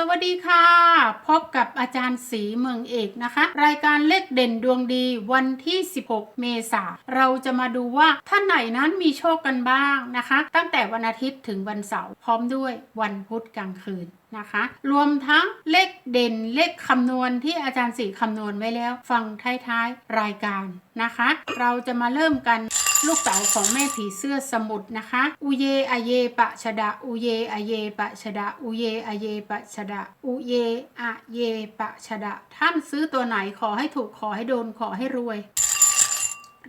สวัสดีค่ะ พบกับอาจารย์สีเมืองเอกนะคะ รายการเลขเด่นดวงดีวันที่ 16 เมษาเราจะมาดูว่าท่านไหนนั้นมีโชคกันบ้างนะคะ ตั้งแต่วันอาทิตย์ถึงวันเสาร์พร้อมด้วยวันพุธกลางคืนนะคะรวมทั้งเลขเด่นเลขคำนวณที่อาจารย์สีคำนวณไว้แล้ว ฟังท้ายๆรายการนะคะ เราจะมาเริ่มกัน ลูกเต๋าของแม่ผีเสื้อสมุทรนะคะ อุเยอเยปะชดะอุเยอเยปะชดะอุเยอเยปะชดะอุเยอะเยปะชดะท่านซื้อตัวไหนขอให้ถูกขอให้โดนขอให้รวย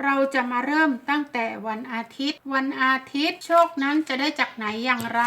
เราจะมาเริ่มตั้งแต่วันอาทิตย์ วันอาทิตย์ โชคนั้นจะได้จากไหนอย่างไร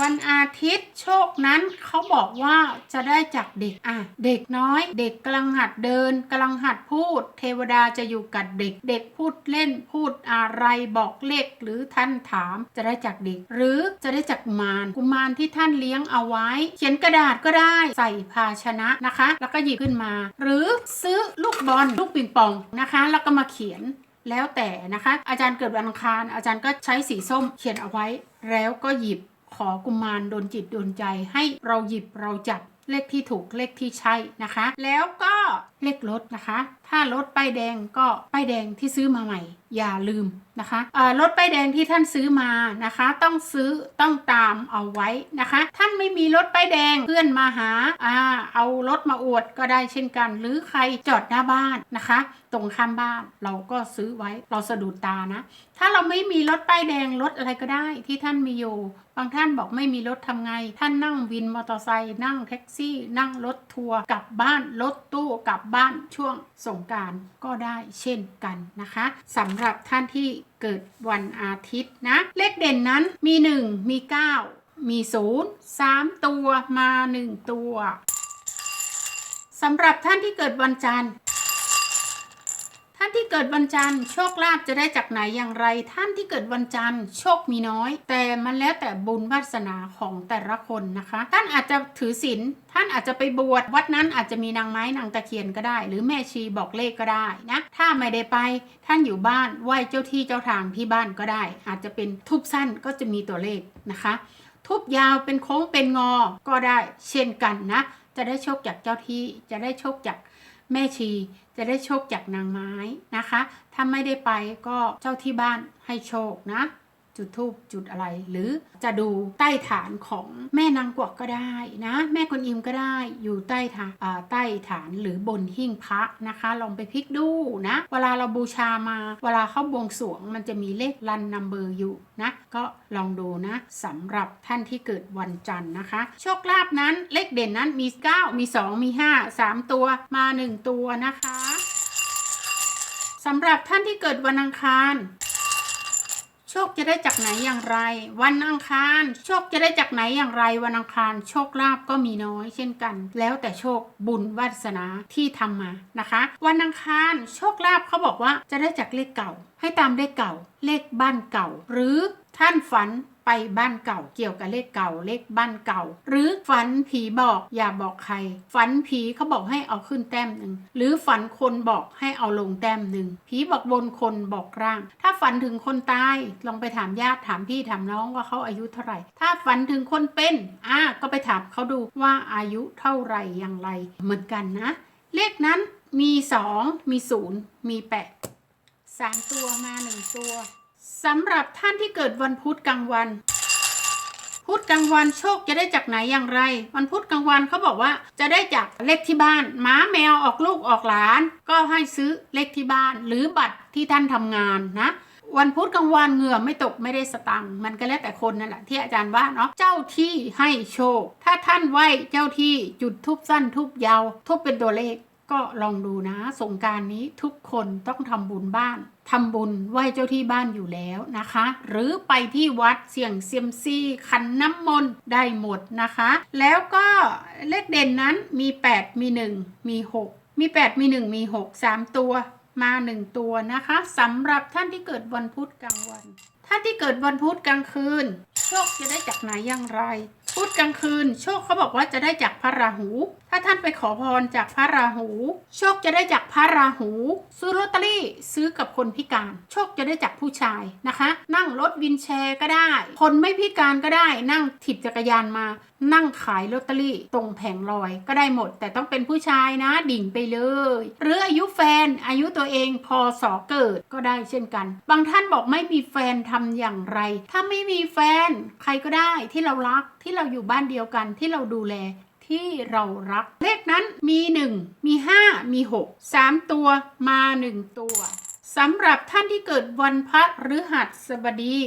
วันอาทิตย์โชคนั้นเขาบอกว่าจะได้จากเด็กอะเด็กน้อย เด็กกำลังหัดเดินกำลังหัดพูด เทวดาจะอยู่กับเด็ก เด็กพูดเล่นพูดอะไรบอกเลขหรือท่านถามจะได้จากเด็ก หรือจะได้จากมารกุมารที่ท่านเลี้ยงเอาไว้ เขียนกระดาษก็ได้ใส่ภาชนะนะคะ แล้วก็หยิบขึ้นมา หรือซื้อลูกบอลลูกปิงปองนะคะ แล้วก็มาเขียนแล้วแต่นะคะ อาจารย์เกิดวันอังคารอาจารย์ก็ใช้สีส้มเขียนเอาไว้ แล้วก็หยิบ ขอกุมารโดนจิตโดนใจให้เราหยิบเราจับเลขที่ถูกเลขที่ใช่นะคะ แล้วก็เลขรถนะคะ ถ้ารถป้ายแดงก็ป้ายแดงที่ซื้อมาใหม่ อย่าลืมนะคะรถป้ายแดงที่ท่านซื้อมานะคะ ต้องซื้อต้องตามเอาไว้นะคะ ท่านไม่มีรถป้ายแดงเพื่อนมาหาอ่าเอารถมาอวดก็ได้เช่นกัน หรือใครจอดหน้าบ้านนะคะ ตรงข้ามบ้านเราก็ซื้อไว้เราสะดุดตานะ ถ้าเราไม่มีรถป้ายแดงรถอะไรก็ได้ที่ท่านมีอยู่ บางท่านบอกไม่มีรถทำไง ท่านนั่งวินมอเตอร์ไซค์นั่งแท็กซี่ นั่งรถทัวร์กลับบ้านรถตู้กลับบ้านช่วงสงกรารก็ได้เช่นกันนะคะสำหรับท่านที่เกิดวันอาทิตย์นะ เลขเด่นนั้นมี 1 มี 9 มี 0 3 ตัวมา 1 ตัวสำหรับท่านที่เกิดวันจันทร์านที่เกิดวันจันทร์โชคลาภจะได้จากไหนอย่างไร ท่านที่เกิดวันจันทร์โชคมีน้อย แต่มันแล้วแต่บุญวาสนาของแต่ละคนนะคะ ท่านอาจจะถือศีลท่านอาจจะไปบวชวัดนั้นอาจจะมีนางไม้นางตะเคียนก็ได้ หรือแม่ชีบอกเลขก็ได้นะถ้าไม่ได้ไปท่านอยู่บ้านไหว้เจ้าที่เจ้าทางที่บ้านก็ได้ อาจจะเป็นทุบสั้นก็จะมีตัวเลขนะคะ ทุบยาวเป็นโค้งเป็นงอก็ได้เช่นกันนะ จะได้โชคจากเจ้าที่จะได้โชคจาก แม่ชีจะได้โชคจากนางไม้นะคะ ถ้าไม่ได้ไปก็เจ้าที่บ้านให้โชคนะ จุดทูบจุดอะไรหรือจะดูใต้ฐานของแม่นางกวักก็ได้นะ แม่กวนอิมก็ได้อยู่ใต้ฐานใต้ฐานหรือบนหิ้งพระนะคะ ลองไปพลิกดูนะ เวลาเราบูชามา เวลาเข้าบวงสรวงมันจะมีเลขรันนัมเบอร์อยู่นะ ก็ลองดูนะสำหรับท่านที่เกิดวันจันทร์นะคะ โชคลาภนั้นเลขเด่นนั้นมี 9 มี 2 มี 5 3 ตัวมา 1 ตัวนะคะสำหรับท่านที่เกิดวันอังคาร โชคจะได้จากไหนอย่างไร วันอังคาร โชคจะได้จากไหนอย่างไร วันอังคาร โชคลาภก็มีน้อยเช่นกัน แล้วแต่โชคบุญวาสนาที่ทำมานะคะ วันอังคาร โชคลาภเขาบอกว่าจะได้จากเลขเก่า ให้ตามเลขเก่า เลขบ้านเก่า หรือท่านฝัน ไปบ้านเก่าเกี่ยวกับเลขเก่าเลขบ้านเก่า หรือฝันผีบอกอย่าบอกใคร ฝันผีเขาบอกให้เอาขึ้นแต้มหนึ่งหรือฝันคนบอกให้เอาลงแต้มหนึ่งผีบอกบนคนบอกร่าง ถ้าฝันถึงคนตายลองไปถามญาติถามพี่ถามน้องว่าเขาอายุเท่าไหร่ ถ้าฝันถึงคนเป็นอ่าก็ไปถามเขาดูว่าอายุเท่าไหร่อย่างไร เหมือนกันนะ เลขนั้นมีสองมีศูนย์มีแปดสามตัวมาหนึ่งตัว สำหรับท่านที่เกิดวันพุธกลางวัน พุธกลางวันโชคจะได้จากไหนอย่างไร วันพุธกลางวันเขาบอกว่าจะได้จากเลขที่บ้านหมาแมวออกลูกออกหลาน ก็ให้ซื้อเลขที่บ้าน หรือบัตรที่ท่านทำงานนะวันพุธกลางวันเหงื่อไม่ตกไม่ได้สตังค์มันก็แล้วแต่คนนั่นแหละที่อาจารย์ว่าเนาะเจ้าที่ให้โชค ถ้าท่านไหวเจ้าที่จุดทุบสั้นทุบยาว ทุบเป็นตัวเลข ก็ลองดูนะสงการนี้ทุกคนต้องทำบุญบ้านทำบุญไหว้เจ้าที่บ้านอยู่แล้วนะคะ หรือไปที่วัดเสี่ยงเซียมซีขันน้ำมนต์ได้หมดนะคะ แล้วก็เลขเด่นนั้นมี 8 มี 1 มี 6 มี 8 มี 1 มี 6 3 ตัวมา 1 ตัวนะคะสำหรับท่านที่เกิดวันพุธกลางวัน ท่านที่เกิดวันพุธกลางคืนโชคจะได้จากไหนอย่างไร พุธกลางคืน โชคเขาบอกว่าจะได้จากพระราหู ถ้าท่านไปขอพรจากพระราหู โชคจะได้จากพระราหู ซื้อลอตเตอรี่ซื้อกับคนพิการ โชคจะได้จากผู้ชายนะคะ นั่งรถวินแชร์ก็ได้ คนไม่พิการก็ได้ นั่งถีบจักรยานมา นั่งขายลอตเตอรี่ตรงแผงลอยก็ได้หมด แต่ต้องเป็นผู้ชายนะดิ่งไปเลย หรืออายุแฟนอายุตัวเองพอสอเกิดก็ได้เช่นกัน บางท่านบอกไม่มีแฟนทำอย่างไร ถ้าไม่มีแฟนใครก็ได้ที่เรารักที่เราอยู่บ้านเดียวกันที่เราดูแลที่เรารัก เลขนั้นมี 1 มี 5 มี 6 3 ตัวมา 1 ตัวสำหรับท่านที่เกิดวันพฤหัสบดี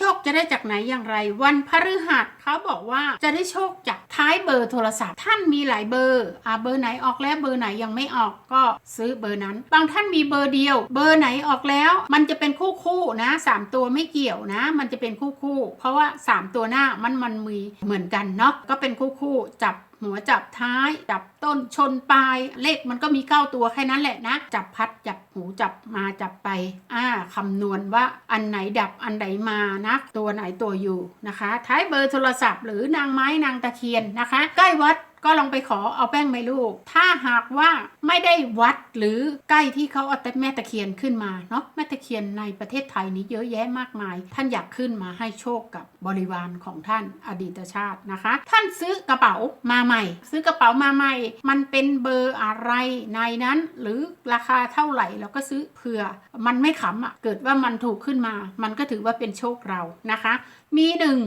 ชคจะได้จากไหนอย่างไร วันพฤหัสเขาบอกว่าจะได้โชคจากท้ายเบอร์โทรศัพท์ ท่านมีหลายเบอร์อ่าเบอร์ไหนออกแล้วเบอร์ไหนยังไม่ออกก็ซื้อเบอร์นั้น บางท่านมีเบอร์เดียว เบอร์ไหนออกแล้ว มันจะเป็นคู่คู่นะสามตัวไม่เกี่ยวนะ มันจะเป็นคู่คู่เพราะว่าสามตัวหน้ามันมันมีเหมือนกันเนาะก็เป็นคู่คู่จับ หัวจับท้ายจับต้นชนปลาย เลขมันก็มีเก้าตัวแค่นั้นแหละนะ จับพัดจับหูจับมาจับไป อ่าคำนวณว่าอันไหนดับอันไหนมานะตัวไหนตัวอยู่นะคะ ท้ายเบอร์โทรศัพท์หรือนางไม้นางตะเคียนนะคะ ใกล้วัด ก็ลองไปขอเอาแป้งไม้ลูก ถ้าหากว่าไม่ได้วัดหรือใกล้ที่เขาเอาแต่แม่ตะเคียนขึ้นมาเนาะแม่ตะเคียนในประเทศไทยนี้เยอะแยะมากมาย ท่านอยากขึ้นมาให้โชคกับบริวารของท่านอดีตชาตินะคะ ท่านซื้อกระเป๋ามาใหม่ ซื้อกระเป๋ามาใหม่ มันเป็นเบอร์อะไรในนั้น หรือราคาเท่าไหร่เราก็ซื้อเผื่อ มันไม่ขำอะเกิดว่ามันถูกขึ้นมา มันก็ถือว่าเป็นโชคเรานะคะ มีหนึ่ง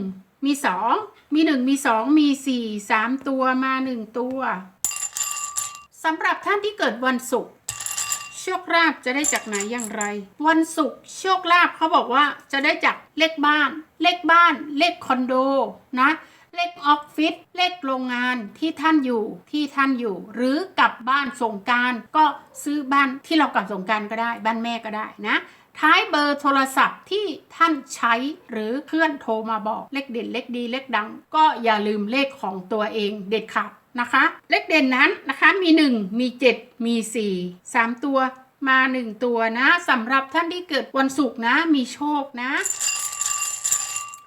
มีสอง มีหนึ่ง มีสอง มีสี่สามตัวมาหนึ่งตัวสำหรับท่านที่เกิดวันศุกร์โชคลาภจะได้จากไหนอย่างไร วันศุกร์โชคลาภเขาบอกว่าจะได้จากเลขบ้าน เลขบ้าน เลขคอนโดนะเลขออฟฟิศเลขโรงงานที่ท่านอยู่ที่ท่านอยู่ หรือกลับบ้านสงการก็ซื้อบ้านที่เรากลับสงการก็ได้ บ้านแม่ก็ได้นะ ท้ายเบอร์โทรศัพท์ที่ท่านใช้หรือเพื่อนโทรมาบอกเลขเด่นเลขดีเลขดัง ก็อย่าลืมเลขของตัวเองเด็ดขาดนะคะ เลขเด่นนั้นนะคะมี 1 มี 7 มี 4 3 ตัวมา 1 ตัวนะสำหรับท่านที่เกิดวันศุกร์นะมีโชคนะ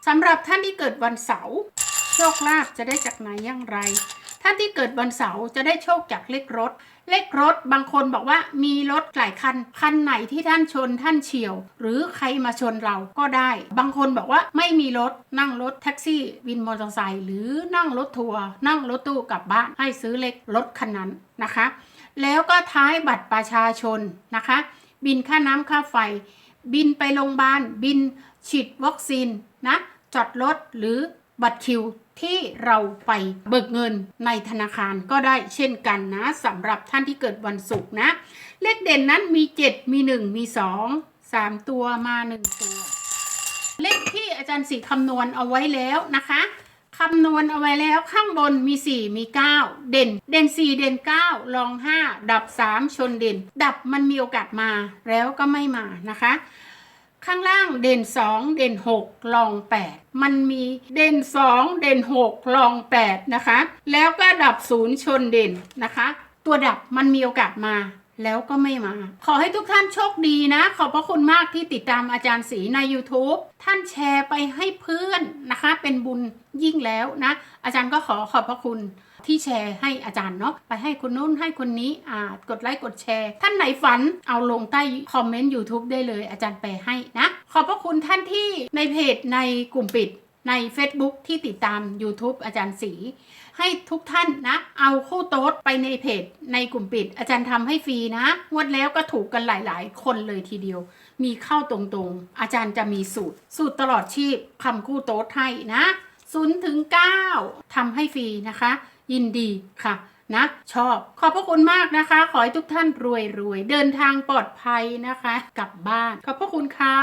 สำหรับท่านที่เกิดวันเสาร์โชคลาภจะได้จากไหนอย่างไร ท่านที่เกิดวันเสาร์จะได้โชคจากเลขรถ เลขรถบางคนบอกว่ามีรถหลายคัน คันไหนที่ท่านชนท่านเฉียว หรือใครมาชนเราก็ได้ บางคนบอกว่าไม่มีรถนั่งรถแท็กซี่วินมอเตอร์ไซค์หรือนั่งรถทัวร์นั่งรถตู้กลับบ้านให้ซื้อเลขรถคันนั้นนะคะ แล้วก็ท้ายบัตรประชาชนนะคะ บินค่าน้ำค่าไฟ บินไปโรงพยาบาลบินฉีดวัคซีนนะจอดรถหรือ บัตรคิวที่เราไปเบิกเงินในธนาคารก็ได้เช่นกันนะสำหรับท่านที่เกิดวันศุกร์นะ เลขเด่นนั้นมี 7 มี 1 มี 2 3 ตัวมา 1 ตัว เลขที่อาจารย์สีคำนวณเอาไว้แล้วนะคะคำนวณเอาไว้แล้วข้างบนมี 4 มี 9 เด่น เด่น 4 เด่น9รอง 5 ดับ 3 ชนเด่น ดับมันมีโอกาสมาแล้วก็ไม่มานะคะ ข้างล่างเด่น 2 เด่น 6 ลอง 8 มันมีเด่น 2 เด่น 6 ลอง 8 นะคะ แล้วก็ดับ0ชนเด่นนะคะ ตัวดับมันมีโอกาสมาแล้วก็ไม่มา ขอให้ทุกท่านโชคดีนะ ขอบพระคุณมากที่ติดตามอาจารย์ศรีใน YouTube ท่านแชร์ไปให้เพื่อนนะคะ เป็นบุญยิ่งแล้วนะ อาจารย์ก็ขอขอบพระคุณ ที่แชร์ให้อาจารย์เนาะไปให้คนนู้นให้คนนี้อ่ากดไลค์กดแชร์ ท่านไหนฝันเอาลงใต้คอมเมนต์ YouTube ได้เลย อาจารย์แปลให้นะ ขอบพระคุณท่านที่ในเพจในกลุ่มปิดใน Facebook ที่ติดตาม YouTube อาจารย์ศรีให้ทุกท่านนะ เอาคู่โต๊ดไปในเพจ ในกลุ่มปิด อาจารย์ทำให้ฟรีนะงวดแล้วก็ถูกกันหลาย ๆ คนเลยทีเดียว มีเข้าตรงๆ อาจารย์จะมีสูตร สูตรตลอดชีพคำคู่โต๊ดให้นะศูนย์ถึงเก้าทำให้ฟรีนะคะ ยินดีค่ะนะชอบขอบพระคุณมากนะคะ ขอให้ทุกท่านรวยๆเดินทางปลอดภัยนะคะ กลับบ้าน ขอบพระคุณค่ะ